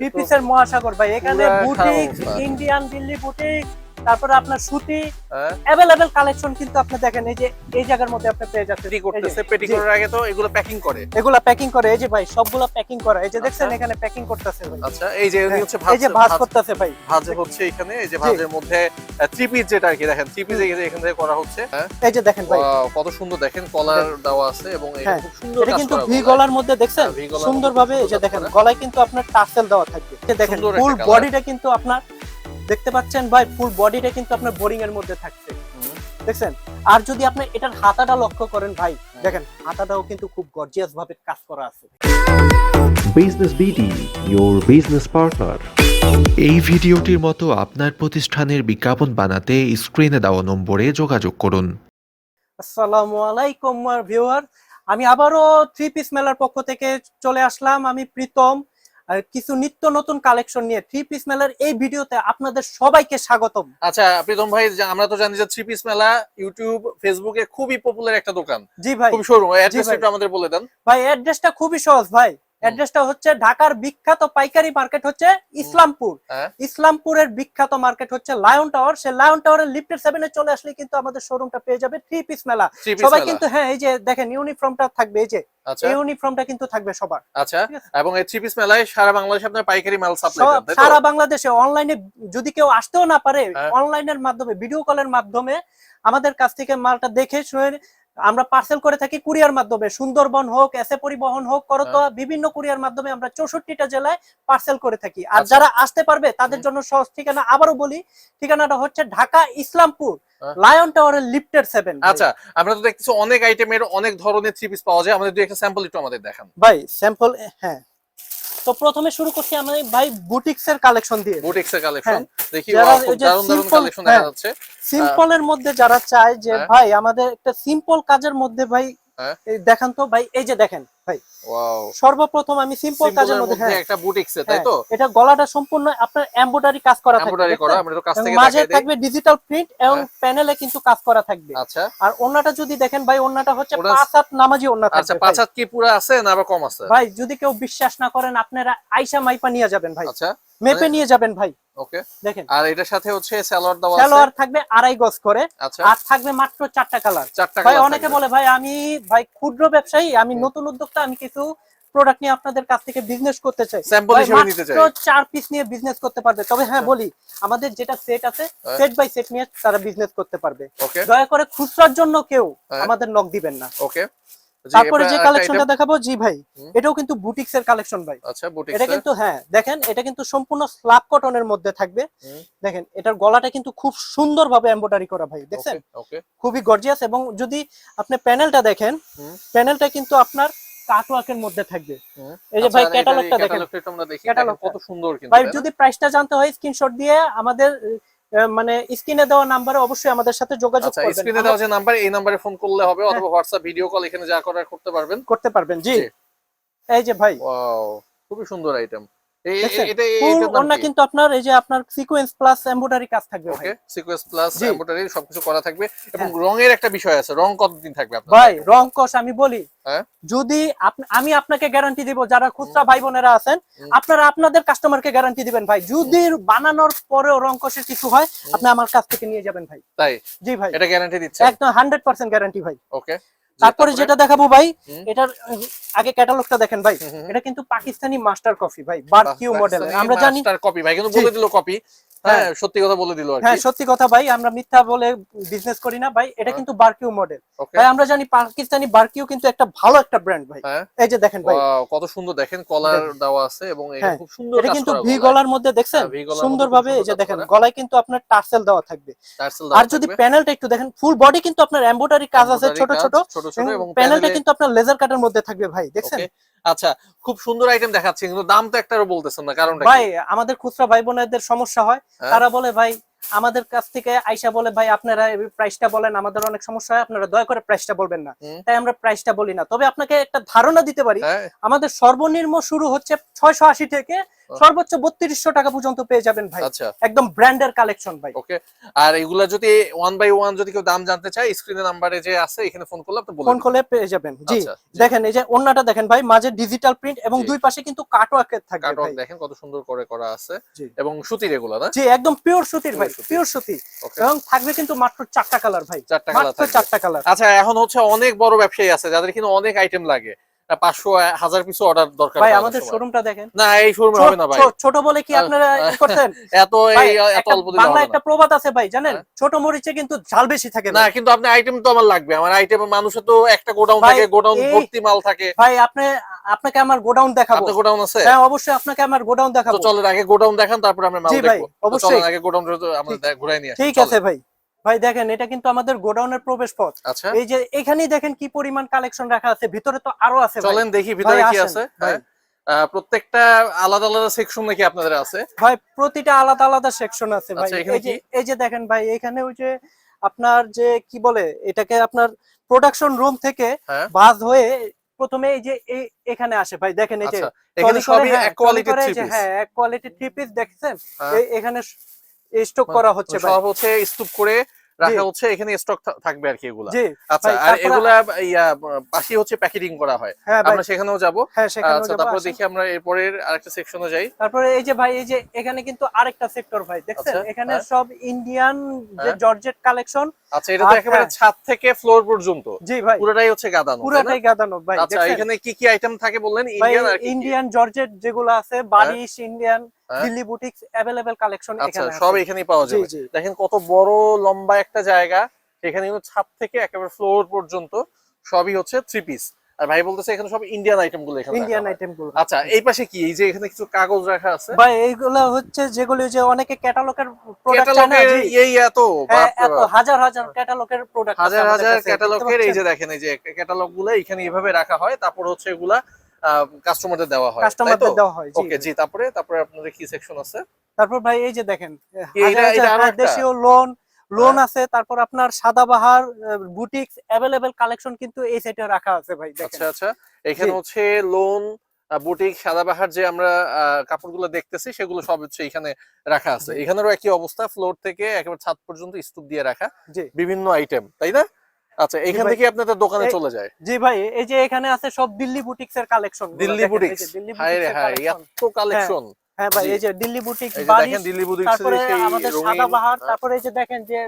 এর মহাসাগর ভাই এখানে বুটিক ইন্ডিয়ান দিল্লি বুটিক তারপরে আপনার সুতি হ্যাঁ। অ্যাভেলেবেল কালেকশন কিন্তু আপনি দেখেন এই যে এই জায়গার মধ্যে আপনি পেয়ে যাচ্ছেন। পেটি করতেছে পেটি করার আগে তো এগুলো প্যাকিং করে। এগুলা প্যাকিং করে এই যে ভাই সবগুলা প্যাকিং করা। এই যে দেখছেন আচ্ছা। এখানে প্যাকিং করতেছে আচ্ছা এই যে উনি হ্যাঁ, হচ্ছে ভাজ এই যে ভাজ করতেছে ভাই। ভাজে হচ্ছে এখানে এই যে ভাজের মধ্যে থ্রি পিস যেটা আর কি দেখেন থ্রি পিস এখান থেকে করা হচ্ছে। হ্যাঁ। এই যে দেখেন ভাই। কত সুন্দর দেখেন কলার দেওয়া আছে এবং এটা হ্যাঁ, খুব সুন্দর এটা কিন্তু ভি গলার মধ্যে দেখছেন? হ্যাঁ, সুন্দরভাবে এই যে দেখেন গলায় কিন্তু আপনার টার্সেল দেওয়া থাকবে। দেখেন ফুল বডিটা কিন্তু আপনার দেখতে পাচ্ছেন ভাই ফুল বডিটা কিন্তু আপনার বোরিং এর মধ্যে থাকছে। দেখছেন? আর যদি আপনি এটার হাতাটা লক্ষ্য করেন ভাই দেখেন হাতাটাও কিন্তু খুব গর্জিয়াস ভাবে কাজ করা আছে। Business BD, your business partner. এই ভিডিওটির মতো আপনার প্রতিষ্ঠানের বিজ্ঞাপন বানাতে স্ক্রিনে দেওয়া নম্বরে যোগাযোগ করুন। আসসালামু আলাইকুম ভিউয়ার আমি আবারও থ্রি পিস মেলার পক্ষ থেকে চলে আসলাম। আমি প্রীতম। কিছু নিত্য নতুন কালেকশন নিয়ে থ্রি পিস মেলার এই ভিডিওতে আপনাদের সবাইকে স্বাগতম। আচ্ছা প্রীতম ভাই আমরা তো জানি যে থ্রি পিস মেলা ইউটিউব ফেসবুকে খুবই পপুলার একটা দোকান। জি ভাই। খুব শোরুম অ্যাড্রেস আমাদের বলে দেন। ভাই অ্যাড্রেসটা খুবই সহজ ভাই। অ্যাড্রেসটা হচ্ছে ঢাকার বিখ্যাত পাইকারি মার্কেট হচ্ছে ইসলামপুর। হ্যাঁ। ইসলামপুরের বিখ্যাত মার্কেট হচ্ছে লায়ন টাওয়ার। সে লায়ন টাওয়ারের লিফটের সেভেনে চলে আসলে কিন্তু আমাদের শোরুমটা পেয়ে যাবে থ্রি পিস মেলা। সবাই কিন্তু হ্যাঁ এই যে দেখেন ইউনিফর্মটা থাকবে এই যে। আচ্ছা। এই ইউনিফর্মটা কিন্তু থাকবে সবার। আচ্ছা এবং এই থ্রি পিস মেলায় সারা বাংলাদেশে আপনার পাইকারি মাল সাপ্লাই দেন সারা বাংলাদেশে অনলাইনে যদি কেউ আসতেও না পারে হ্যাঁ। অনলাইনের মাধ্যমে ভিডিও কলের মাধ্যমে আমাদের কাছ থেকে মালটা দেখে শুনে আমরা পার্সেল করে থাকি কুরিয়ার মাধ্যমে। সুন্দরবন হোক এসে পরিবহন হোক করতো বিভিন্ন কুরিয়ার মাধ্যমে আমরা চৌষট্টিটা জেলায় পার্সেল করে থাকি। আর হ্যাঁ। আচ্ছা। যারা আসতে পারবে তাদের জন্য সহজ ঠিকানা আবারও বলি ঠিকানাটা হচ্ছে ঢাকা ইসলামপুর হ্যাঁ। লায়ন টাওয়ারের লিফটের সেভেন আচ্ছা আমরা তো দেখতেছি অনেক আইটেম এর অনেক ধরনের থ্রি পিস পাওয়া যায়। আমাদের দুই একটা স্যাম্পল একটু আমাদের দেখান। ভাই স্যাম্পল হ্যাঁ। তো প্রথমে শুরু করছি আমি ভাই বুটিক্স এর কালেকশন দিয়ে। বুটিক্স এর কালেকশন দেখি খুব ওই দারুণ দারুণ কালেকশন দেখা হ্যাঁ। যাচ্ছে। সিম্পলের মধ্যে যারা চায় যে হ্যাঁ। ভাই আমাদের একটা সিম্পল কাজের মধ্যে ভাই দেখান তো ভাই এই যে দেখেন ভাই সর্বপ্রথম আমি সিম্পল কাজের মধ্যে হ্যাঁ একটা বুটিক্স তাই হ্যাঁ, তো? এটা গলাটা সম্পূর্ণ আপনার এমব্রয়ডারি কাজ করা থাকবে এমব্রয়ডারি করা আমরা তো থেকে মাঝে থাকবে ডিজিটাল প্রিন্ট এবং। প্যানেলে কিন্তু কাজ করা থাকবে। আচ্ছা। আর ওন্নাটা যদি দেখেন ভাই ওন্নাটা হচ্ছে পাঁচ হাত নামাজি ওন্না আচ্ছা পাঁচ হাত কি পুরো আছে না আবার কম আছে? ভাই যদি কেউ বিশ্বাস না করেন আপনারা আইসা মাইপা নিয়ে যাবেন ভাই। আচ্ছা। মেপে নিয়ে যাবেন ভাই। ওকে। দেখেন। আর এটার সাথে হচ্ছে সালোয়ার দেওয়া আছে। সালোয়ার থাকবে আড়াই গজ করে। আচ্ছা। আর থাকবে মাত্র চারটা কালার ভাই অনেকে বলে ভাই আমি ভাই ক্ষুদ্র ব্যবসায়ী আমি নতুন উদ্যোক্তা আমি কিছু প্রোডাক্ট নিয়ে আপনাদের কাছ থেকে বিজনেস করতে চাই। স্যাম্পল হিসেবে নিতে চাই। মাত্র চার পিস নিয়ে বিজনেস করতে পারবে। তবে হ্যাঁ আচ্ছা। বলি আমাদের যেটা সেট আছে। সেট বাই সেট নিয়ে তারা বিজনেস করতে পারবে। ওকে। দয়া করে খুচরার জন্য কেউ হ্যাঁ। আমাদের নক দিবেন না। ওকে। তারপরে যে কালেকশনটা দেখাবো জি ভাই এটাও কিন্তু বুটিক্স এর কালেকশন ভাই। আচ্ছা বুটিক্স এটা কিন্তু হ্যাঁ দেখেন এটা কিন্তু সম্পূর্ণ স্ল্যাব কটনের মধ্যে থাকবে। দেখেন এটার গলাটা কিন্তু খুব সুন্দর ভাবে এমব্রয়ডারি করা ভাই দেখছেন? খুবই গর্জিয়াস এবং যদি আপনি প্যানেলটা দেখেন প্যানেলটা কিন্তু আপনার কাটওয়ার্কের মধ্যে থাকবে। এই যে আচ্ছা, ভাই ক্যাটালগটা দেখেন। ক্যাটালগটা আমরা দেখি ক্যাটালগটা। কত সুন্দর কিন্তু ভাই যদি প্রাইসটা জানতে হয় স্ক্রিনশট দিয়ে আমাদের মানে স্ক্রিনে দেওয়া নাম্বারে অবশ্যই আমাদের সাথে যোগাযোগ আচ্ছা করবেন। স্ক্রিনে দেওয়া যে নাম্বার এই নাম্বারে ফোন করলে হবে অথবা হোয়াটসঅ্যাপ ভিডিও কল এখানে যা করার করতে পারবেন। করতে পারবেন জি। জি। এই যে ভাই। ওয়াও খুবই সুন্দর আইটেম কি? কিন্তু আপনার এই যে আপনার সিকোয়েন্স প্লাস এমব্রয়ডারি কাজ থাকবে ওকে সিকোয়েন্স প্লাস এমব্রয়ডারি সবকিছু করা থাকবে এবং রঙের একটা বিষয় আছে রং কতদিন থাকবে আপনার? ভাই রং কষ আমি বলি হ্যাঁ? যদি আমি আপনাকে গ্যারান্টি দিব যারা খুচরা ভাই বোনেরা আছেন আপনারা আপনাদের কাস্টমারকে গ্যারান্টি দিবেন ভাই। যদি বানানোর পরেও রং কষের কিছু হয় আপনি আমার কাছ থেকে নিয়ে যাবেন ভাই। তাই? জি ভাই। এটা গ্যারান্টি দিচ্ছে একদম হান্ড্রেড পার্সেন্ট গ্যারান্টি ভাই। ওকে তারপরে যেটা দেখাবো ভাই এটার আগে ক্যাটালগটা দেখেন ভাই। এটা কিন্তু পাকিস্তানি মাস্টার কফি ভাই বারকিউ মডেল আমরা জানি মাস্টার কপি ভাই কিন্তু বলে দিল কপি হ্যাঁ সত্যি কথা বলে দিল হ্যাঁ সত্যি কথা ভাই আমরা মিথ্যা বলে বিজনেস করি না ভাই এটা হ্যাঁ। কিন্তু বারকিউ মডেল ভাই আমরা জানি পাকিস্তানি বারকিউ কিন্তু একটা ভালো একটা ব্র্যান্ড ভাই। হ্যাঁ। এই যে দেখেন ভাই। কত সুন্দর। দেখেন কলার দেওয়া আছে এবং এটা হ্যাঁ, খুব সুন্দর এটা কিন্তু ভি গলার মধ্যে দেখছেন? হ্যাঁ, এই যে দেখেন গলায় কিন্তু আপনার টার্সেল দেওয়া থাকবে। আর যদি প্যানেলটা একটু দেখেন ফুল বডি কিন্তু আপনার এমব্রয়ডারি কাজ আছে ছোট ছোট। ছোট ছোট এবং প্যানেলটা কিন্তু আপনার লেজার কাটের মধ্যে থাকবে ভাই দেখছেন? আচ্ছা খুব সুন্দর আইটেম দেখাচ্ছে কিন্তু দাম তো একটারও বলতেছেন না কারণ ভাই আমাদের খুচরা ভাই বোনেদের সমস্যা হয় হ্যাঁ? তারা বলে ভাই আমাদের কাছ থেকে আইসা বলে ভাই আপনারা প্রাইসটা বলেন আমাদের অনেক সমস্যা হয় আপনারা দয়া করে প্রাইসটা বলবেন না। তাই আমরা প্রাইসটা বলি না। তবে আপনাকে একটা ধারণা দিতে পারি হ্যাঁ। আমাদের সর্বনিম্ন শুরু হচ্ছে ছয়শো আশি থেকে সর্বোচ্চ বত্রিশশো টাকা পর্যন্ত পেয়ে যাবেন ভাই। আচ্ছা। একদম ব্র্যান্ডের কালেকশন ভাই। ওকে। আর এগুলা যদি ওয়ান বাই ওয়ান যদি কেউ দাম জানতে চায় স্ক্রিনে নাম্বারে যে আছে এখানে ফোন করলে আপনি ফোন করলে পেয়ে যাবেন। জি। আচ্ছা, দেখেন এই যে অন্যটা দেখেন ভাই মাঝে ডিজিটাল প্রিন্ট এবং দুই পাশে কিন্তু কাটওয়ার্কের থাকে কাটওয়ার্ক দেখেন কত সুন্দর করে করা আছে এবং সুতির এগুলা না? জি একদম পিওর সুতির ভাই। পিওর সুতি এবং থাকবে কিন্তু মাত্র চারটা কালার ভাই। চারটা কালার চারটা কালার। আচ্ছা এখন হচ্ছে অনেক বড় ব্যবসায়ী আছে যাদের কিন্তু অনেক আইটেম লাগে। পাঁচশো হাজার অর্ডার দরকার ভাই আমাদের সময়। শোরুমটা দেখেন। না এই শোরুমে হবে না ভাই। ছোট- বলে কি আপনারা করতেন এত এত একটা অল্প দিলে বাংলা একটা প্রবাদ আছে ভাই জানেন? হ্যাঁ। ছোট মরিচে কিন্তু ঝাল বেশি থাকে না কিন্তু আপনি আইটেম তো আমার লাগবে। আমার আইটেম মানুষের তো একটা গোডাউন থাকে গোডাউন ভর্তি মাল থাকে। ভাই আপনি আপনাকে আমার গোডাউন দেখাবো। আপনার গোডাউন আছে? হ্যাঁ অবশ্যই আপনাকে আমার গোডাউন তো দেখাবো। চলেন আগে গোডাউন দেখান তারপর আমরা মাল অবশ্যই। আগে গোডাউন আমরা ঘুরাই নিয়ে ঠিক আছে ভাই। ভাই দেখেন এটা কিন্তু আমাদের গোডাউনের প্রবেশ পথ আচ্ছা। এই যে এখানেই দেখেন কি পরিমাণ কালেকশন রাখা আছে ভিতরে তো আরও আছে চলেন দেখি ভিতরে কি আছে। হ্যাঁ। প্রত্যেকটা আলাদা আলাদা সেকশন নাকি আপনাদের আছে? ভাই প্রতিটা আলাদা আলাদা সেকশন আছে ভাই। আচ্ছা, এই যে কি? এই যে দেখেন ভাই এখানে ওই যে আপনার যে কি বলে এটাকে আপনার প্রোডাকশন রুম থেকে হ্যাঁ। বাস হয়ে প্রথমে এই যে এখানে আসে ভাই। দেখেন এই যে আচ্ছা এখানে সবই এক কোয়ালিটি থ্রি পিস হ্যাঁ এক কোয়ালিটির থ্রি পিস দেখছেন। এই- এখানে স্টক করা হচ্ছে ভাই সব হচ্ছে স্তূপ করে রাখা হচ্ছে এখানে স্টক থাকবে আর কি এগুলা। আচ্ছা আর এগুলা ইয়া পাশে হচ্ছে প্যাকেটিং করা হয়। হ্যাঁ আমরা সেখানেও যাব। হ্যাঁ আচ্ছা তারপর দেখি আমরা এরপরের আরেকটা সেকশনে যাই। তারপরে এই যে ভাই এই যে এখানে কিন্তু আরেকটা সেক্টর ভাই দেখছেন? আচ্ছা, এখানে হ্যাঁ। সব ইন্ডিয়ান যে। জর্জেট কালেকশন আচ্ছা এটা তো একেবারে। ছাদ থেকে ফ্লোর পর্যন্ত। জি ভাই। পুরোটাই হচ্ছে গাদানো? পুরাটাই গাদানো ভাই আচ্ছা এখানে কি কি আইটেম থাকে বললেন? ইন্ডিয়ান আর? ইন্ডিয়ান জর্জেট যেগুলো আছে বালিশ Indian. Delhi boutiques available collection আচ্ছা এখানে সব এখানেই পাওয়া যাবে। দেখেন কত বড় লম্বা একটা জায়গা সেখানে কিন্তু ছাদ থেকে একেবারে ফ্লোর পর্যন্ত সবই হচ্ছে থ্রি পিস আর ভাই বলতেছে এখানে সব ইন্ডিয়ান আইটেমগুলো এখানে ইন্ডিয়ান আইটেমগুলো। আচ্ছা এই পাশে কি? এই যে এখানে কিছু কাগজ রাখা আছে? ভাই এইগুলো হচ্ছে যেগুলো যে অনেকে ক্যাটালগের প্রোডাক্ট চায়। এই এত হ্যাঁ, এত হাজার হাজার ক্যাটালগের প্রোডাক্ট হাজার হাজার ক্যাটালগের এই যে দেখেন এই যে ক্যাটালগগুলো এখানে এইভাবে রাখা হয়। তারপর হচ্ছে এগুলা কাস্টমারদের দেওয়া হয় কাস্টমারদের দেওয়া হয় ওকে জি। তারপরে তারপরে আপনাদের কি সেকশন আছে? তারপর ভাই এই যে দেখেন? দেশীয় লোন লোন হ্যাঁ। আছে তারপর আপনার সাদাবাহার বুটিক্স অ্যাভেলেবেল কালেকশন কিন্তু এই সাইডে রাখা আছে ভাই দেখেন। আচ্ছা আচ্ছা। এখানে হচ্ছে লোন বুটিক সাদাবাহার যে আমরা কাপড়গুলো দেখতেছি সেগুলো সব হচ্ছে এখানে রাখা আছে। এখানেরও একই অবস্থা ফ্লোর থেকে একেবারে ছাদ পর্যন্ত স্তূপ দিয়ে রাখা। বিভিন্ন আইটেম তাই না? আচ্ছা এখান থেকে আপনাদের দোকানে চলে যায়? জি ভাই এই যে এখানে আছে সব দিল্লি বুটিক্স এর কালেকশন দিল্লি বুটিক্স। দিল্লি হায় রে হায় এত কালেকশন হ্যাঁ ভাই এই যে দিল্লি বুটিক্স এই দেখেন দিল্লি বুটিক্স তারপরে আমাদের সাদা বাহার তারপরে এই যে দেখেন যে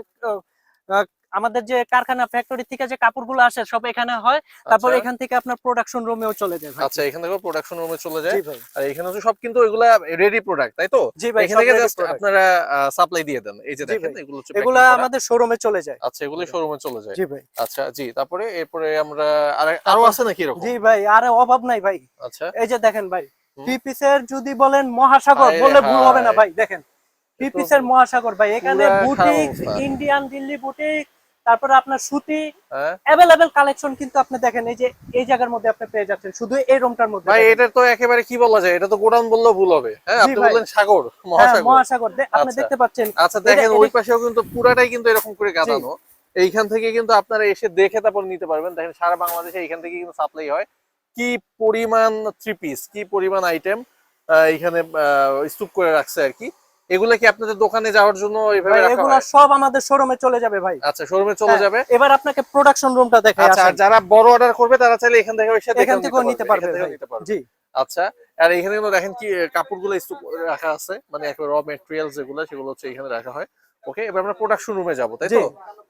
আমাদের যে কারখানা ফ্যাক্টরি থেকে যে কাপড়গুলো আসে সব এখানে হয়। তারপর এখান থেকে আপনার প্রোডাকশন রুমেও চলে যায় ভাই। আচ্ছা এখান থেকে প্রোডাকশন রুমে চলে যায়। আর এখানে হচ্ছে সব কিন্তু এগুলা রেডি প্রোডাক্ট তাই তো? জি ভাই এখান থেকে জাস্ট আপনারা সাপ্লাই দিয়ে দেন। এই যে দেখেন। এগুলো হচ্ছে এগুলা। আমাদের শোরুমে চলে যায়। আচ্ছা এগুলো শোরুমে চলে যায়। জি ভাই। আচ্ছা জি তারপরে এরপরে আমরা আর আরও আছে নাকি এরকম? জি ভাই আর অভাব নাই ভাই। আচ্ছা। এই যে দেখেন ভাই হুম। থ্রি পিসের যদি বলেন মহাসাগর বললে ভুল হবে না ভাই দেখেন। তো মহাসাগর ভাই এখানে বুটিক ইন্ডিয়ান দিল্লি বুটিক তারপরে আপনার সুতি অ্যাভেলেবেল কালেকশন কিন্তু আপনি দেখেন এই যে এই জায়গার মধ্যে আপনি পেয়ে যাচ্ছেন শুধু এই রুমটার মধ্যে ভাই এটা তো একেবারে কি বলা যায়? এটা তো গোডাউন বললেও ভুল হবে। হ্যাঁ আপনি। বললেন সাগর হ্যাঁ, মহাসাগর। মহাসাগর। আপনি আচ্ছা। দেখতে পাচ্ছেন। আচ্ছা দেখেন ওই পাশেও কিন্তু পুরাটাই কিন্তু এরকম করে গাদানো। এইখান থেকে কিন্তু আপনারা এসে দেখে তারপর নিতে পারবেন। দেখেন সারা বাংলাদেশে এইখান থেকে কিন্তু সাপ্লাই হয়। কি পরিমাণ থ্রি পিস কি পরিমাণ আইটেম এইখানে স্তূপ করে রাখছে আর কি। এগুলা কি আপনাদের দোকানে যাওয়ার জন্য এইভাবে রাখা এগুলো সব আমাদের শোরুমে চলে যাবে ভাই। আচ্ছা শোরুমে চলে হ্যাঁ, যাবে? এবার আপনাকে প্রোডাকশন রুমটা দেখাই আচ্ছা আর যারা বড় অর্ডার করবে তারা চাইলে এখান থেকে এখান থেকে নিতে পারবে জি। আচ্ছা আর এখানে কিন্তু দেখেন কি কাপড়গুলো গুলো রাখা আছে মানে র মেটেরিয়াল যেগুলো সেগুলো হচ্ছে এখানে রাখা হয়। ওকে এবার আমরা প্রোডাকশন রুমে যাব তাই তো?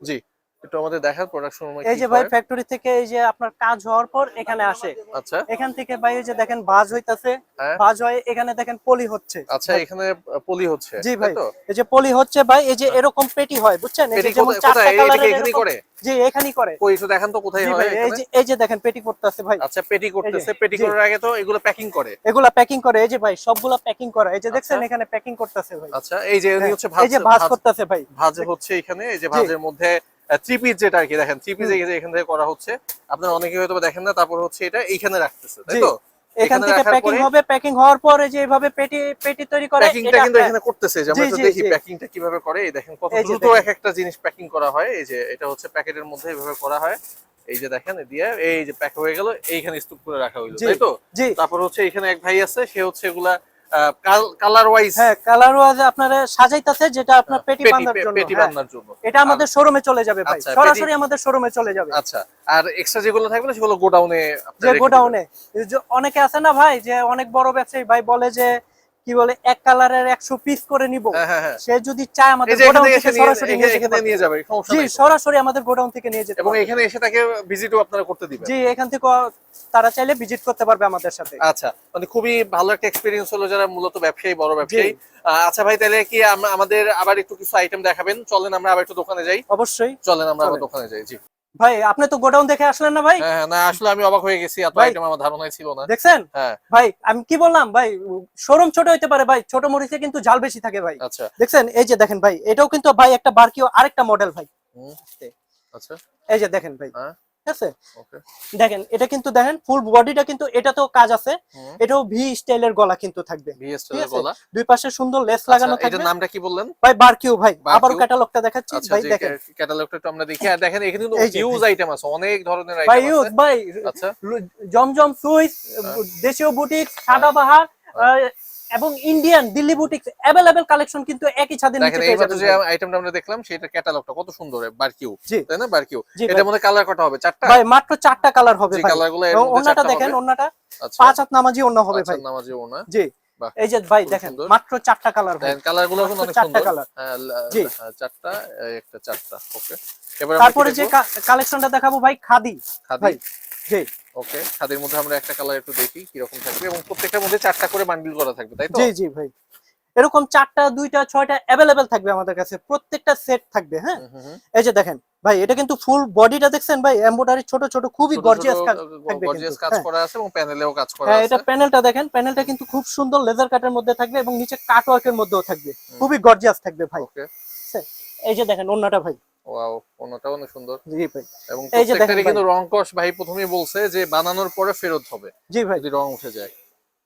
জি। একটু আমাদের দেখান প্রোডাকশন এই যে ভাই ফ্যাক্টরি থেকে এই যে আপনার কাজ হওয়ার পর এখানে আসে আচ্ছা এখান থেকে ভাই এই যে দেখেন ভাজ হইতাছে হ্যাঁ ভাজ হয় এখানে দেখেন পলি হচ্ছে আচ্ছা এখানে পলি হচ্ছে জি ভাই এই যে পলি হচ্ছে ভাই এই যে এরকম পেটি হয় বুঝছেন এই যে যেমন চারটা কোথায়? এখানেই করে? জি এখানেই করে কই একটু দেখান তো কোথায় হয় এই যে এই যে দেখেন পেটি করতেছে ভাই আচ্ছা পেটি করতেছে পেটি করার আগে তো এগুলো প্যাকিং করে এগুলা প্যাকিং করে এই যে ভাই সবগুলা প্যাকিং করে এই যে দেখছেন আচ্ছা। এখানে প্যাকিং করতেছে ভাই আচ্ছা এই যে উনি হ্যাঁ, হচ্ছে ভাজ এই যে ভাজ- করতেছে ভাই ভাজ হচ্ছে এখানে এই যে ভাজের মধ্যে থ্রি পিস যেটা আর কি দেখেন থ্রি পিস এখান থেকে করা হচ্ছে আপনারা অনেকে হয়তো দেখেন না তারপর হচ্ছে এটা এইখানে রাখতেছে তাই তো? এখান এখানে থেকে প্যাকিং হবে প্যাকিং হওয়ার পরে যে পেটি পেটি তৈরি করে প্যাকিংটা কিন্তু এখানে করতেছে যে আমরা জি, দেখি প্যাকিংটা কীভাবে করে। এই দেখেন কত দ্রুত এক একটা জিনিস প্যাকিং করা হয় এই যে এটা হচ্ছে প্যাকেটের মধ্যে করা হয়। এই যে দেখেন দিয়ে এই যে প্যাক হয়ে গেল এইখানে স্তূপ করে রাখা হইল তাই তো? তারপর হচ্ছে এখানে এক ভাই আছে সে হচ্ছে এগুলা কালার ওয়াইজ হ্যাঁ কালার ওয়াইজ আপনারা সাজাইতাছে যেটা আপনার পেটি বাঁধার জন্য। পেটি বাঁধার জন্য। এটা আমাদের শোরুমে চলে যাবে ভাই। আচ্ছা, সরাসরি আমাদের শোরুমে চলে যাবে। আচ্ছা আর এক্সট্রা যেগুলো থাকবে না সেগুলো গোডাউনে যে গোডাউনে অনেকে আছে না ভাই যে অনেক বড় ব্যবসায়ী ভাই বলে যে কি বলে এক কালারের একশো পিস করে নিব। হ্যাঁ হ্যাঁ হ্যাঁ। সে যদি চায় আমাদের গোডাউন থেকে সরাসরি নিয়ে যাবে জি সরাসরি আমাদের গোডাউন থেকে নিয়ে যেতে এবং এখানে এসে তাকে ভিজিটও আপনারা করতে দিবেন। জি এখান থেকে তারা চাইলে ভিজিট করতে পারবে আমাদের সাথে। আচ্ছা মানে খুবই ভালো একটা এক্সপিরিয়েন্স হলো যারা মূলত ব্যবসায়ী বড় ব্যবসায়ী। আচ্ছা ভাই তাহলে কি আমাদের আবার একটু কিছু আইটেম দেখাবেন? চলেন আমরা আবার একটু দোকানে যাই। অবশ্যই। চলেন আমরা আবার দোকানে যাই জি। ভাই আপনি তো গোডাউন দেখে আসলেন না ভাই? হ্যাঁ হ্যাঁ, না আসলে আমি অবাক হয়ে গেছি এত আইটেম আমার ধারণাই ছিল না। দেখছেন? হ্যাঁ। ভাই আমি কি বললাম? ভাই শোরুম ছোট হইতে পারে ভাই ছোট মরিচে কিন্তু জাল বেশি থাকে ভাই। আচ্ছা। দেখছেন? এই যে দেখেন ভাই এটাও কিন্তু ভাই একটা বার্কিও আরেকটা মডেল ভাই। আচ্ছা। এই যে দেখেন ভাই। ঠিক আছে? দেখেন এটা কিন্তু দেখেন ফুল বডিটা কিন্তু এটা তো কাজ আছে। এটাও ভি স্টাইলের গলা কিন্তু থাকবে। ঠিক আছে? গলা। দুই পাশে সুন্দর লেস লাগানো আচ্ছা, এটার থাকবে। নামটা কি বললেন? ভাই বারকিউ ভাই। আবার ক্যাটালগটা দেখাচ্ছি আচ্ছা ভাই দেখেন। ক্যাটালগটা একটু আমরা দেখি। আর দেখেন এখানে কিন্তু হিউজ আইটেম আছে অনেক ধরনের ভাই আইটেম ইউজ আছে। ভাই। আচ্ছা। জমজম সুইস দেশীয় বুটিক সাদাবাহার আহ, এবং Indian Delhi boutique available collection কিন্তু একই ছাদের নিচে পেয়ে যাবেন যে আইটেমটা আমরা দেখলাম সেটা ক্যাটালগটা কত সুন্দর বারকিউ। তাই না বারকিউ এটার মধ্যে কালার কটা হবে চারটা? ভাই মাত্র চারটা কালার হবে ভাই। কালারগুলো ওন্নাটা দেখেন ওন্নাটা আচ্ছা। পাঁচ হাত নামাজি ওন্না হবে ভাই। নামাজি ওনা জি। এই যে ভাই দেখেন মাত্র চারটা কালার দেখেন কালারগুলো অনেক চারটা সুন্দর। colour। হ্যাঁ, জি। হ্যাঁ, চারটা একটা চারটা ওকে। এবার তারপরে যে? কালেকশনটা দেখাবো ভাই খাদি। খাদি। জি। ওকে খাদির মধ্যে আমরা একটা কালার একটু দেখি কি রকম থাকবে এবং প্রত্যেকটার মধ্যে চারটা করে বান্ডিল করা থাকবে তাই তো? জি জি ভাই। এরকম চারটা দুইটা ছয়টা অ্যাভেলেবেল থাকবে আমাদের কাছে। প্রত্যেকটা সেট থাকবে হ্যাঁ। এই যে দেখেন ভাই এটা কিন্তু ফুল বডিটা দেখছেন ভাই? এমব্রয়ডারি ছোট ছোট খুবই গর্জিয়াস কাজ থাকবে গর্জিয়াস কাজ হ্যাঁ। করা আছে এবং প্যানেলেও কাজ করা হ্যাঁ আছে। এটা প্যানেলটা দেখেন প্যানেলটা কিন্তু খুব সুন্দর লেজার কাটের মধ্যে থাকবে এবং নিচে কাট ওয়ার্কের মধ্যেও থাকবে। খুবই গর্জিয়াস থাকবে ভাই। ওকে এই যে দেখেন অন্যটা ভাই। ওয়াও অন্যটা অনেক সুন্দর। জি ভাই। এবং প্রত্যেকটারই ভাই। কিন্তু রং কষ ভাই প্রথমেই বলছে যে বানানোর পরে ফেরত হবে জি ভাই। যদি রং উঠে যায়।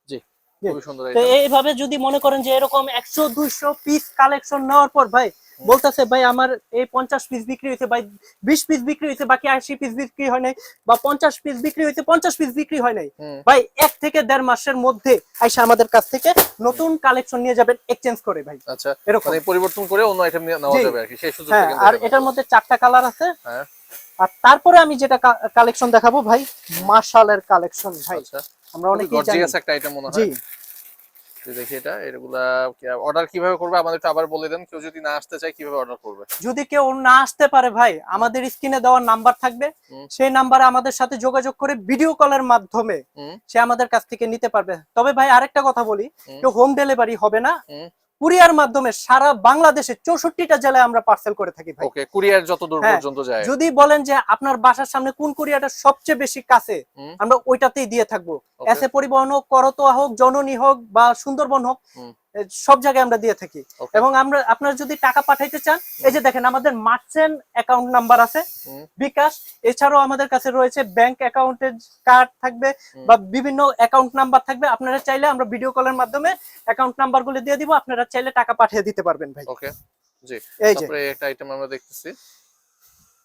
জি। খুবই সুন্দর এইভাবে যদি মনে করেন যে এরকম একশো দুইশো পিস কালেকশন নেওয়ার পর ভাই বলতেছে ভাই আমার এই পঞ্চাশ পিস বিক্রি হয়েছে ভাই বিশ পিস বিক্রি হয়েছে বাকি আশি পিস বিক্রি হয় নাই বা পঞ্চাশ পিস বিক্রি হয়েছে পঞ্চাশ পিস বিক্রি হয় নাই। ভাই এক থেকে দেড় মাসের মধ্যে আইসা আমাদের কাছ থেকে নতুন কালেকশন নিয়ে যাবেন এক্সচেঞ্জ করে ভাই। আচ্ছা এরকম। মানে পরিবর্তন করে অন্য আইটেম নেওয়া। যাবে আর কি সেই সুযোগ হ্যাঁ আর এটার মধ্যে চারটা কালার আছে। হ্যাঁ। আর তারপরে আমি যেটা কালেকশন দেখাবো ভাই মার্শালের কালেকশন ভাই। আচ্ছা। আমরা অনেকেই জানি। গর্জিয়াস একটা আইটেম মনে হয়। দেখি এটা এগুলা অর্ডার কীভাবে করবে আমাদের একটু আবার বলে দেন কেউ যদি না আসতে চায় কীভাবে অর্ডার করবে? যদি কেউ না আসতে পারে ভাই আমাদের স্ক্রিনে দেওয়ার নাম্বার থাকবে। সেই নাম্বারে আমাদের সাথে যোগাযোগ করে ভিডিও কলের মাধ্যমে সে আমাদের কাছ থেকে নিতে পারবে। তবে ভাই আরেকটা কথা বলি হুম। কেউ হোম ডেলিভারি হবে না। কুরিয়ার মাধ্যমে সারা বাংলাদেশে চৌষট্টিটা জেলায় আমরা পার্সেল করে থাকি ভাই। ওকে কুরিয়ার যত দূর হ্যাঁ, পর্যন্ত যায়। যদি বলেন যে আপনার বাসার সামনে কোন কুরিয়ারটা সবচেয়ে বেশি কাছে আমরা ওইটাতেই দিয়ে থাকব। এসে পরিবহন হোক করতোয়া হোক জননী হোক বা সুন্দরবন হোক সব জায়গায় আমরা দিয়ে থাকি। এবং আমরা আপনার যদি টাকা পাঠাইতে চান এই যে দেখেন আমাদের মার্চেন্ট অ্যাকাউন্ট নাম্বার আছে বিকাশ এছাড়াও আমাদের কাছে রয়েছে ব্যাংক অ্যাকাউন্টের কার্ড থাকবে বা বিভিন্ন অ্যাকাউন্ট নাম্বার থাকবে। আপনারা চাইলে আমরা ভিডিও কলের মাধ্যমে অ্যাকাউন্ট নাম্বারগুলো দিয়ে দিব আপনারা চাইলে টাকা পাঠিয়ে দিতে পারবেন ভাই। ওকে জি। এই যে। তারপরে একটা আইটেম আমরা দেখতেছি।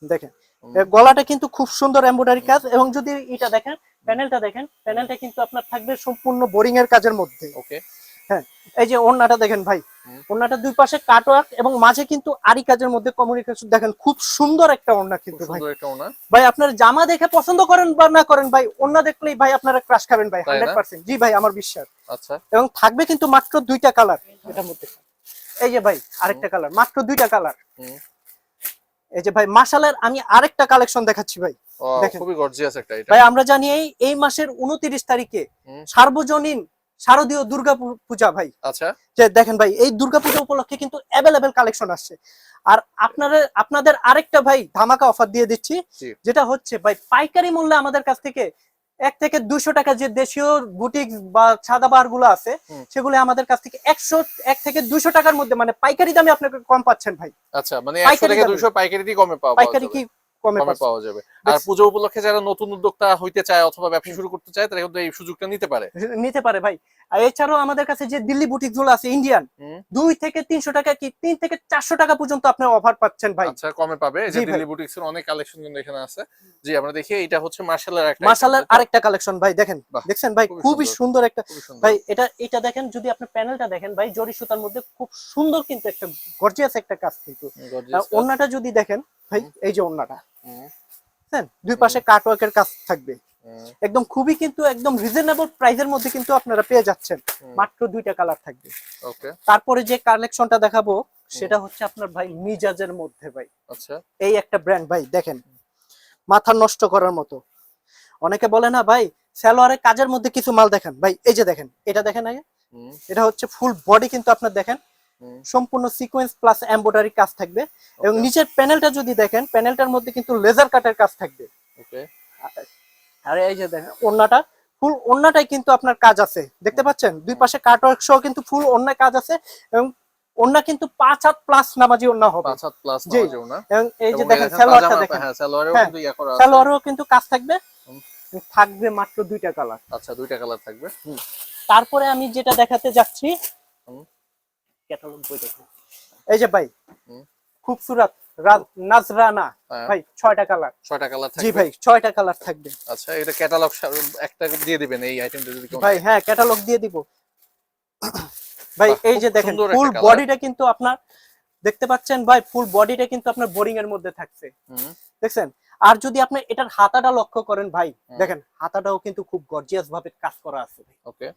দেখেন গলাটা কিন্তু খুব সুন্দর এমব্রয়ডারি কাজ এবং যদি এটা দেখেন প্যানেলটা দেখেন প্যানেলটা কিন্তু আপনার থাকবে সম্পূর্ণ বোরিং এর কাজের মধ্যে। ওকে এই যে ওন্নাটা দেখেন ভাই। হুম। ওন্নাটা দুই পাশে কাটওয়ার্ক এবং মাঝে কিন্তু আরি কাজের মধ্যে কমিউনিকেশন দেখেন খুব সুন্দর একটা ওন্না কিন্তু ভাই। ভাই আপনার জামা দেখে পছন্দ করেন বা না করেন ভাই ওন্না দেখলেই ভাই আপনারা ক্রাশ খাবেন ভাই তাই না? হান্ড্রেড পার্সেন্ট জি ভাই আমার বিশ্বাস। আচ্ছা। এবং থাকবে কিন্তু মাত্র দুইটা কালার এটার মধ্যে। এই যে ভাই আরেকটা কালার মাত্র দুইটা কালার এই যে ভাই মাসালের আমি আরেকটা কালেকশন দেখাচ্ছি ভাই। দেখেন। খুবই গর্জিয়াস একটা এটা। ভাই আমরা জানি এই মাসের উনত্রিশ তারিখে হুম। সার্বজনীন শারদীয় দুর্গা পূজা ভাই। আচ্ছা। যে দেখেন ভাই এই দুর্গা পূজা উপলক্ষে কিন্তু অ্যাভেলেবেল কালেকশন আসছে। আর আপনারা আপনাদের আরেকটা ভাই ধামাকা অফার দিয়ে দিচ্ছি যেটা হচ্ছে ভাই পাইকারি মূল্যে আমাদের কাছ থেকে এক থেকে দুশো টাকা যে দেশীয় বুটিক বা সাদা বারগুলো আছে সেগুলো আমাদের কাছ থেকে একশো এক থেকে দুশো টাকার মধ্যে মানে পাইকারি দামে আপনাকে কম পাচ্ছেন ভাই। আচ্ছা মানে পাইকারি কমে পাইকারি কি কমে পাওয়া যাবে। আর পুজো উপলক্ষে যারা নতুন উদ্যোক্তা হইতে চায় অথবা ব্যবসা শুরু করতে চায় তারা কিন্তু এই সুযোগটা নিতে পারে। নিতে পারে ভাই। আর এছাড়াও আমাদের কাছে যে দিল্লি বুটিকগুলো আছে ইন্ডিয়ান দুই থেকে তিনশো টাকা কি তিন থেকে চারশো টাকা পর্যন্ত আপনি অফার পাচ্ছেন ভাই। আচ্ছা কমে পাবে। যে দিল্লি বুটিক্স এর অনেক কালেকশন কিন্তু এখানে আছে। জি আমরা দেখি এটা হচ্ছে মার্শালের একটা মার্শালের আরেকটা কালেকশন ভাই দেখেন। দেখছেন ভাই খুবই সুন্দর। একটা ভাই এটা এটা দেখেন যদি আপনি প্যানেলটা দেখেন ভাই জরি সুতার মধ্যে খুব সুন্দর কিন্তু একটা গর্জিয়াস একটা কাজ কিন্তু। ওন্নাটা যদি দেখেন ভাই এই যে ওন্নাটা। দুই পাশে কাটওয়ার্কের কাজ থাকবে। একদম খুবই কিন্তু একদম রিজনেবল প্রাইসের মধ্যে কিন্তু আপনারা পেয়ে যাচ্ছেন। মাত্র দুইটা কালার থাকবে। ওকে তারপরে যে কালেকশনটা দেখাবো সেটা হচ্ছে আপনার ভাই মিজাজের মধ্যে ভাই। আচ্ছা। এই একটা ব্র্যান্ড ভাই দেখেন। মাথা নষ্ট করার মতো। অনেকে বলে না ভাই সালোয়ারের কাজের মধ্যে কিছু মাল দেখেন। ভাই এই যে দেখেন এটা দেখেন আগে। এটা হচ্ছে ফুল বডি কিন্তু আপনার দেখেন। সম্পূর্ণ সিকোয়েন্স প্লাস এমব্রয়ডারি কাজ থাকবে। এবং নিচের প্যানেলটা যদি দেখেন প্যানেলটার মধ্যে কিন্তু লেজার কাটের কাজ থাকবে। আর এই যে দেখেন ওন্নাটা ফুল ওন্নাটাই কিন্তু আপনার কাজ আছে। দেখতে পাচ্ছেন? দুই পাশে কাটওয়ার্ক সহ কিন্তু ফুল ওন্নায় কাজ আছে এবং ওন্না কিন্তু পাঁচ হাত প্লাস নামাজি ওন্না হবে। পাঁচ হাত প্লাস জি। যাও এবং এই যে দেখেন সালোয়ারটা দেখেন। হ্যাঁ সালোয়ারেও হ্যাঁ, কিন্তু ইয়া করা আছে। সালোয়ারও কিন্তু কাজ থাকবে। থাকবে মাত্র দুইটা কালার আচ্ছা দুইটা কালার থাকবে। তারপরে আমি যেটা দেখাতে যাচ্ছি হুম। ক্যাটালগ বই দেখুন। এই যে ভাই। খুবসুরাত নাজরানা। হ্যাঁ, ভাই ছয়টা কালার। ছয়টা কালার জি ভাই ছয়টা কালার থাকবে। আচ্ছা এটা ক্যাটালগ একটা দিয়ে দিবেন এই আইটেমটা যদি ভাই হ্যাঁ ক্যাটালগ দিয়ে দিব। ভাই এই যে দেখেন ফুল বডিটা কিন্তু আপনার দেখতে পাচ্ছেন ভাই ফুল বডিটা কিন্তু আপনার বোরিং এর মধ্যে থাকছে। দেখছেন? আর যদি আপনি এটার হাতাটা লক্ষ্য করেন ভাই দেখেন হাতাটাও কিন্তু খুব গর্জিয়াস ভাবে কাজ করা আছে ওকে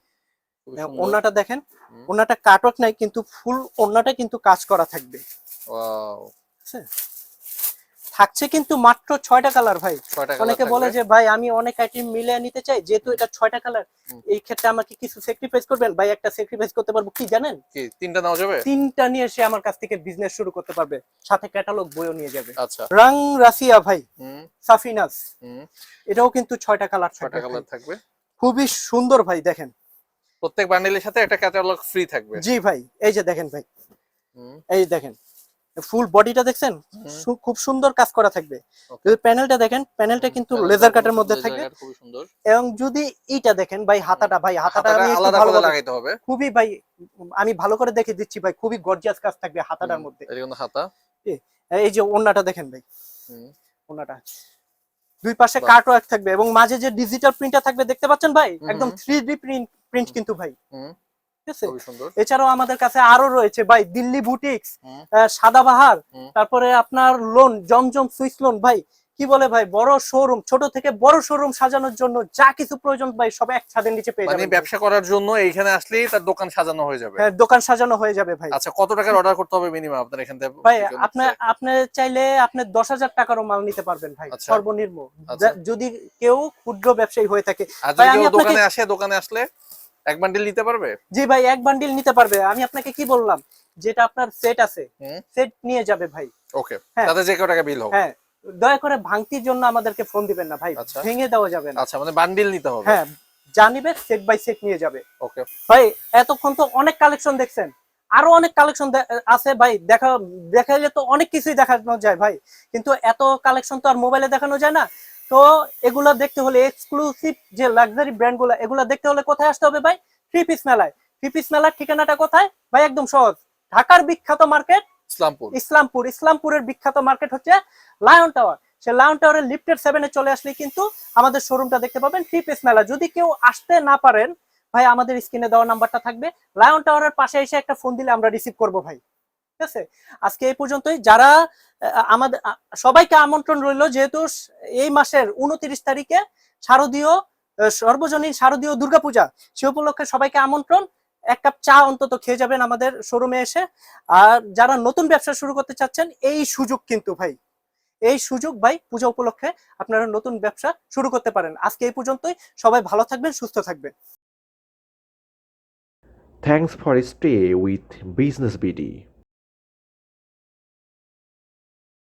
হ্যাঁ, ওন্নাটা দেখেন হুম। ওন্নাটা কাটওয়ার্ক নাই কিন্তু ফুল ওন্নাটা কিন্তু কাজ করা থাকবে। থাকছে কিন্তু মাত্র ছয়টা কালার ভাই। অনেকে বলে যে ভাই আমি অনেক আইটেম মিলিয়ে নিতে চাই যেহেতু এটা ছয়টা কালার এই ক্ষেত্রে আমাকে কিছু স্যাক্রিফাইস করবেন? ভাই একটা স্যাক্রিফাইস করতে পারব কি জানেন? তিনটা নেওয়া যাবে? তিনটা নিয়ে সে আমার কাছ থেকে বিজনেস শুরু করতে পারবে। সাথে ক্যাটালগ বইও নিয়ে যাবে। আচ্ছা। রাং রাসিয়া ভাই সাফিনাস। এটাও কিন্তু ছয়টা কালার ছয়টা কালার থাকবে? খুবই সুন্দর ভাই দেখেন। প্রত্যেক বান্ডেলের সাথে একটা ক্যাটালগ ফ্রি থাকবে। জি ভাই এই যে দেখেন ভাই। এই দেখেন ফুল বডিটা দেখছেন? খুব সুন্দর কাজ করা থাকবে. যদি প্যানেলটা দেখেন প্যানেলটা কিন্তু লেজার কাটের মধ্যে থাকবে। সুন্দর। এবং যদি এইটা দেখেন ভাই হাতাটা ভাই হাতাটা আমি আলাদা করে লাগাইতে হবে। খুবই ভাই আমি ভালো করে দেখে দিচ্ছি ভাই খুবই গর্জিয়াস কাজ থাকবে হাতাটার মধ্যে। হাতা। এই যে ওন্নাটা দেখেন ভাই। ওন্নাটা। দুই পাশে বাহ। এক ওয়ার্ক থাকবে এবং মাঝে যে ডিজিটাল প্রিন্টটা থাকবে দেখতে পাচ্ছেন ভাই একদম। থ্রি ডি প্রিন্ট প্রিন্ট কিন্তু ভাই হুম, ঠিক আছে এছাড়াও আমাদের কাছে আরও রয়েছে ভাই দিল্লি বুটিক্স সাদাবাহার। তারপরে আপনার লোন জমজম সুইস লোন ভাই কি বলে ভাই? বড় শোরুম ছোট থেকে বড় শোরুম সাজানোর জন্য যা কিছু প্রয়োজন ভাই সব এক ছাদের নিচে পেয়ে মানে যাবেন। ব্যবসা করার জন্য এইখানে আসলেই তার দোকান সাজানো হয়ে যাবে। হ্যাঁ, দোকান সাজানো হয়ে যাবে ভাই। আচ্ছা কত টাকার অর্ডার করতে হবে মিনিমাম আপনার এখান থেকে? ভাই আপনি আপনি চাইলে আপনি দশ হাজার টাকারও মাল নিতে পারবেন ভাই আচ্ছা। সর্বনিম্ন। আচ্ছা। যদি কেউ ক্ষুদ্র ব্যবসায়ী হয়ে থাকে। ভাই, আমি দোকানে আসে দোকানে আসলে এক বান্ডিল নিতে পারবে? জি ভাই এক বান্ডিল নিতে পারবে। আমি আপনাকে কি বললাম? যেটা আপনার সেট আছে সেট নিয়ে যাবে ভাই। ওকে হ্যাঁ। তাতে যে কেউ টাকা বিল হবে। হ্যাঁ। দয়া করে ভাঙতির জন্য আমাদেরকে ফোন দিবেন না ভাই। আচ্ছা। ভেঙে দেওয়া যাবে না। আচ্ছা মানে বান্ডিল নিতে হবে। হ্যাঁ যা নিবে সেট বাই সেট নিয়ে যাবে। ওকে ভাই এতক্ষণ তো অনেক কালেকশন দেখছেন। আরও অনেক কালেকশন আছে ভাই দেখা দেখাইলে তো অনেক কিছুই দেখানো যায় ভাই। কিন্তু এত কালেকশন তো আর মোবাইলে দেখানো যায় না। তো এগুলা দেখতে হলে এক্সক্লুসিভ যে লাক্সারি ব্র্যান্ডগুলা এগুলা দেখতে হলে কোথায় আসতে হবে ভাই? থ্রি পিস মেলায় থ্রি পিস মেলার ঠিকানাটা কোথায়? ভাই একদম সহজ। ঢাকার বিখ্যাত মার্কেট ইসলামপুর। ইসলামপুর, ইসলামপুরের বিখ্যাত মার্কেট হচ্ছে লায়ন টাওয়ার। সে লায়ন টাওয়ারের লিফটের সেভেনে চলে আসলে কিন্তু আমাদের শোরুমটা দেখতে পাবেন থ্রি পিস মেলা। যদি কেউ আসতে না পারেন, ভাই, আমাদের স্ক্রিনে দেওয়া নাম্বারটা থাকবে। লায়ন টাওয়ারের পাশে এসে একটা ফোন দিলে আমরা রিসিভ করব, ভাই। ঠিক আছে? আজকে এই পর্যন্তই। যারা আমাদের সবাইকে আমন্ত্রণ রইল, যেহেতু এই মাসের উনত্রিশ তারিখে শারদীয় সর্বজনীন শারদীয় দুর্গাপূজা, সে উপলক্ষে সবাইকে আমন্ত্রণ। এক কাপ চা অন্তত খেয়ে যাবেন আমাদের শোরুমে এসে। আর যারা নতুন ব্যবসা শুরু করতে চাচ্ছেন, এই সুযোগ কিন্তু ভাই, এই সুযোগ ভাই পূজা উপলক্ষে আপনারা নতুন ব্যবসা শুরু করতে পারেন। আজকে এই পর্যন্তই, সবাই ভালো থাকবেন, সুস্থ থাকবেন। Thanks for stay with business BD.